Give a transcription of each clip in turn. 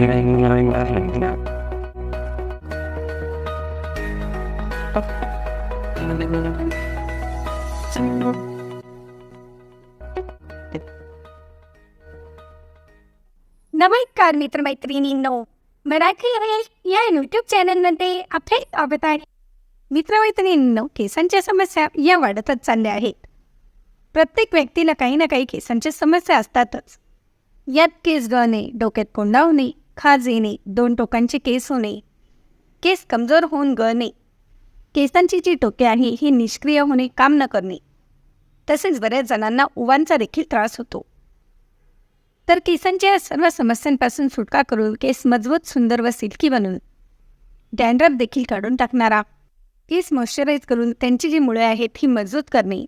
नमस्कार मित्रमैत्रिणींनो मराठी रमेश या यूट्यूब चॅनलमध्ये आपले स्वागत आहे. मित्रमैत्रिणींनो केसांच्या समस्या या वाढतच चालल्या आहेत. प्रत्येक व्यक्तीला काही ना काही केसांच्या समस्या असतातच. यात केस गळणे डोक्यात कोंडा होणे खाज येणे दोन टोकांचे केस होणे. केस कमजोर होऊन गळणे. केसांची जी टोके आहे ही निष्क्रिय होणे काम न करणे. तसेच बऱ्याच जणांना उवांचा देखील त्रास होतो. तर केसांच्या सर्व समस्यांपासून सुटका करून केस मजबूत सुंदर व सिल्की बनवून डॅन्ड्रफ देखील काढून टाकणारा. केस मॉइश्चराईज करून त्यांची जी मुळे आहेत ही मजबूत करणे.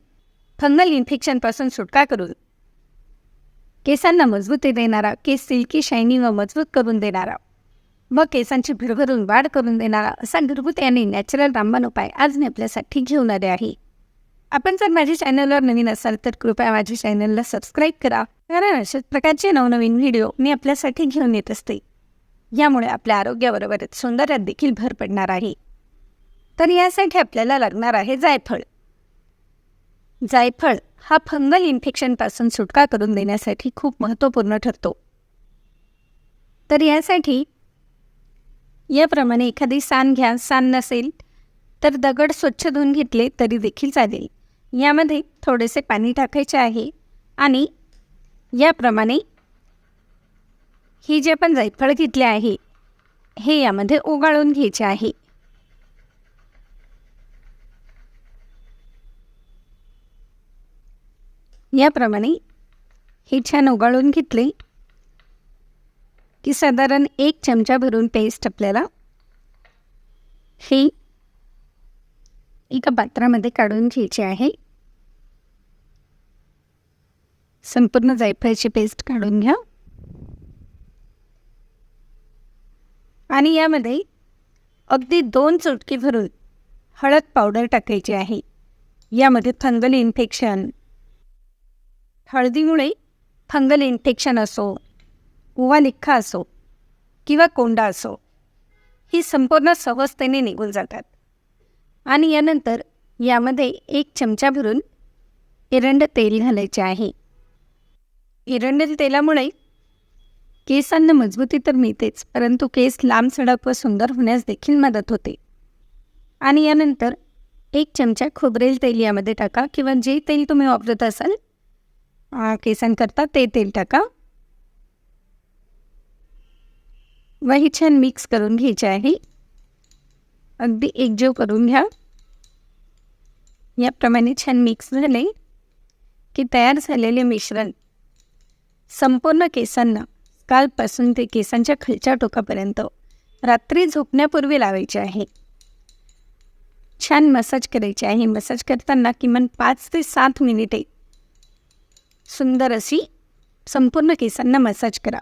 फंगल इन्फेक्शनपासून सुटका करून. केसांना मजबूती देणारा केस सिल्की शायनी व मजबूत करून देणारा. व केसांची भरभरून वाढ करून देणारा असा घरगुती आणि नॅचरल रामबाण उपाय आज मी आपल्यासाठी घेऊन आले आहे. आपण जर माझ्या चॅनलवर नवीन असाल तर कृपया माझ्या चॅनलला सबस्क्राईब करा. कारण अशाच प्रकारचे नवनवीन व्हिडिओ मी आपल्यासाठी घेऊन येत असते. यामुळे आपल्या आरोग्याबरोबरच सौंदर्यात देखील भर पडणार आहे. तर यासाठी आपल्याला लागणार आहे जायफळ. जायफळ हा फंगल इन्फेक्शनपासून सुटका करून देण्यासाठी खूप महत्त्वपूर्ण ठरतो. तर यासाठी याप्रमाणे एखादी सान घ्या सान नसेल तर दगड स्वच्छ धुवून घेतले तरी देखील चालेल. यामध्ये थोडेसे पाणी टाकायचे आहे आणि याप्रमाणे ही जे आपण जायफळ घेतले आहे हे यामध्ये ओगाळून घ्यायचे आहे. याप्रमाणे हे छान उगाळून घेतले की साधारण एक चमचा भरून पेस्ट आपल्याला ही एका पात्रामध्ये काढून घ्यायची आहे. संपूर्ण जायफळची पेस्ट काढून घ्या. आणि यामध्ये अगदी दोन चुटकी भरून हळद पावडर टाकायची आहे. यामध्ये फंगल इन्फेक्शन हळदीमुळे फंगल इन्फेक्शन असो उवा लिख्खा असो किंवा कोंडा असो ही संपूर्ण सहजतेने निघून जातात. आणि यानंतर यामध्ये एक चमचा भरून एरंड तेल घालायचे आहे. एरंड तेलामुळे केसांना मजबूती तर मिळतेच परंतु केस लांब सडक व सुंदर होण्यास देखील मदत होते. आणि यानंतर एक चमचा खोबरेल तेल यामध्ये टाका किंवा जे तेल तुम्ही वापरत असाल केसांकरता ते तेल टाका. व हे छान मिक्स करून घ्यायचे आहे. अगदी एकजीव करून घ्या. याप्रमाणे छान मिक्स झाले की तयार झालेले मिश्रण संपूर्ण केसांना कालपासून ते केसांच्या खालच्या टोकापर्यंत रात्री झोपण्यापूर्वी लावायचे आहे. छान मसाज करायचे आहे. मसाज करताना किमान पाच ते सात मिनिटे सुंदर अशी संपूर्ण केसांना मसाज करा.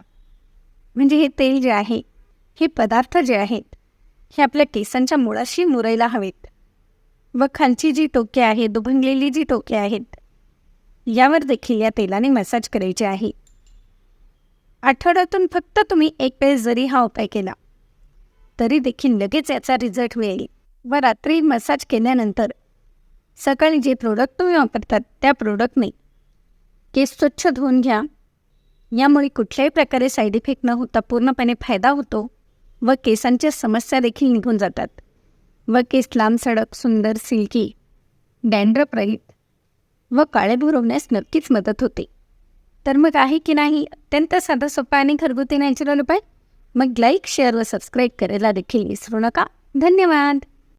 म्हणजे हे तेल जे आहे हे पदार्थ जे आहेत हे आपल्या केसांच्या मुळाशी मुरायला हवेत. व खालची जी टोके आहेत दुभंगलेली जी टोके आहेत यावर देखील या तेलाने मसाज करायचे आहे. आठवड्यातून फक्त तुम्ही एक वेळेस जरी हा उपाय केला तरी देखील लगेच याचा रिझल्ट मिळेल. व रात्री मसाज केल्यानंतर सकाळी जे प्रोडक्ट तुम्ही वापरतात त्या प्रोडक्टने केस स्वच्छ धुवून घ्या. यामुळे कुठल्याही प्रकारे साईड इफेक्ट न होता पूर्णपणे फायदा होतो व केसांच्या समस्या देखील निघून जातात. व केस लांब सडक सुंदर सिल्की डॅन्ड्रप रहित व काळे भरवण्यास नक्कीच मदत होते. तर मग आहे की नाही? अत्यंत साधा सोपा आणि घरगुती नॅचरल उपाय? मग लाईक शेअर व सबस्क्राईब करायला देखील विसरू नका. धन्यवाद!